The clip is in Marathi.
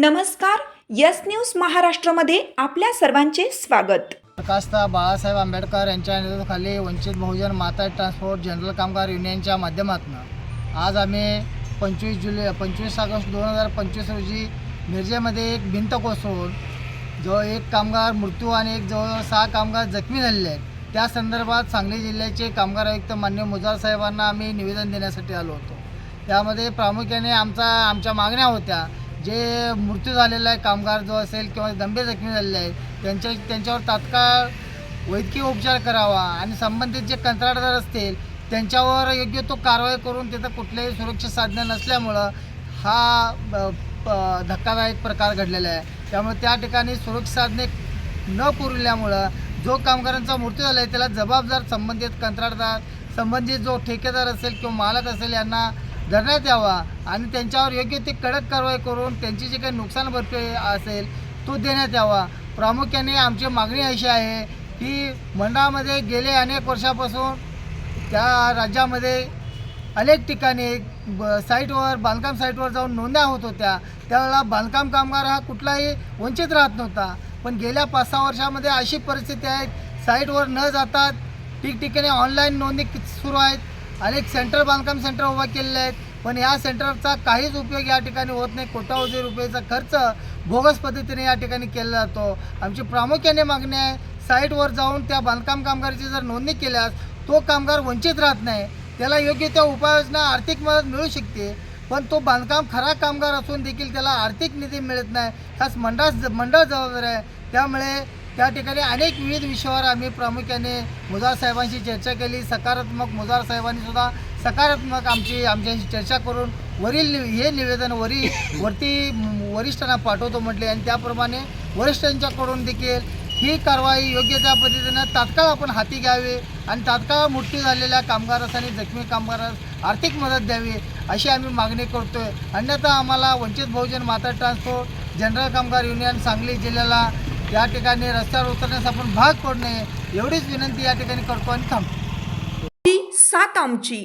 नमस्कार यस न्यूज महाराष्ट्रामध्ये आपल्या सर्वांचे स्वागत. प्रकाशता बाळासाहेब आंबेडकर यांच्या नेतृत्वाखाली वंचित बहुजन माता ट्रान्सपोर्ट जनरल कामगार युनियनच्या माध्यमातून आज आम्ही पंचवीस जुलै पंचवीस ऑगस्ट दोन हजार पंचवीस रोजी मिरजेमध्ये एक भिंत कोसळून जवळ एक कामगार मृत्यू आणि एक जवळ सहा कामगार जखमी झालेले आहेत. त्या संदर्भात सांगली जिल्ह्याचे कामगार आयुक्त मान्य मुजार साहेबांना आम्ही निवेदन देण्यासाठी आलो होतो. त्यामध्ये प्रामुख्याने आमचा आमच्या मागण्या होत्या जे मृत्यू झालेला आहे कामगार जो असेल किंवा गंभीर जखमी झालेले आहेत त्यांच्या त्यांच्यावर तात्काळ वैद्यकीय उपचार करावा आणि संबंधित जे कंत्राटदार असतील त्यांच्यावर योग्य तो कारवाई करून तिथं कुठल्याही सुरक्षा साधने नसल्यामुळं हा ब- प- धक्कादायक प्रकार घडलेला आहे. त्यामुळे त्या ठिकाणी सुरक्षा साधने न पुरल्यामुळं जो कामगारांचा मृत्यू झाला आहे त्याला जबाबदार संबंधित कंत्राटदार संबंधित जो ठेकेदार असेल किंवा मालक असेल यांना धरण्यात यावा आणि त्यांच्यावर योग्य ती कडक कारवाई करून त्यांची जे काही नुकसान भरपाई असेल तो देण्यात यावा. प्रामुख्याने आमची मागणी अशी आहे की मंडळामध्ये गेले अनेक वर्षापासून त्या राज्यामध्ये अनेक ठिकाणी ब- साईटवर बांधकाम साईटवर जाऊन नोंद्या होत होत्या. त्यावेळेला बांधकाम कामगार हा कुठलाही वंचित राहत नव्हता. पण गेल्या पाच सहा वर्षामध्ये अशी परिस्थिती आहे साईटवर न जाता ठिकठिकाणी ऑनलाईन नोंदणी सुरू आहेत. अनेक सेंटर बांधकाम सेंटर उभा केलेले आहेत. पण या सेंटरचा काहीच उपयोग या ठिकाणी होत नाही. कोट्यावधी रुपयेचा खर्च बोगस पद्धतीने या ठिकाणी केला जातो. आमची प्रामुख्याने मागणी आहे साईटवर जाऊन त्या बांधकाम कामगाराची जर नोंदणी केल्यास तो कामगार वंचित राहत नाही. त्याला योग्य त्या उपाययोजना आर्थिक मदत मिळू शकते पण तो बांधकाम खरा कामगार असून देखील त्याला आर्थिक निधी मिळत नाही. खास मंडळ मंडळ जबाबदार आहे. त्यामुळे त्या ठिकाणी अनेक विविध विषयावर आम्ही प्रामुख्याने मुजार साहेबांशी चर्चा केली. सकारात्मक मुजार साहेबांनी सुद्धा सकारात्मक आमची आमच्याशी चर्चा करून वरील नि- हे निवेदन वरी वरती वरिष्ठांना पाठवतो म्हटले आणि त्याप्रमाणे वरिष्ठांच्याकडून देखील ही कारवाई योग्य त्या पद्धतीनं तात्काळ आपण हाती घ्यावी आणि तात्काळ मृत्यू झालेल्या कामगारास आणि जखमी कामगारास आर्थिक मदत द्यावी अशी आम्ही मागणी करतोय. अन्यथा आम्हाला वंचित बहुजन माता ट्रान्सपोर्ट जनरल कामगार युनियन सांगली जिल्ह्याला या ठिकाणी रस्त्यावर उतरण्यास आपण भाग पडणे एवढीच विनंती या ठिकाणी करतो आणि थांबतो. ही सात आमची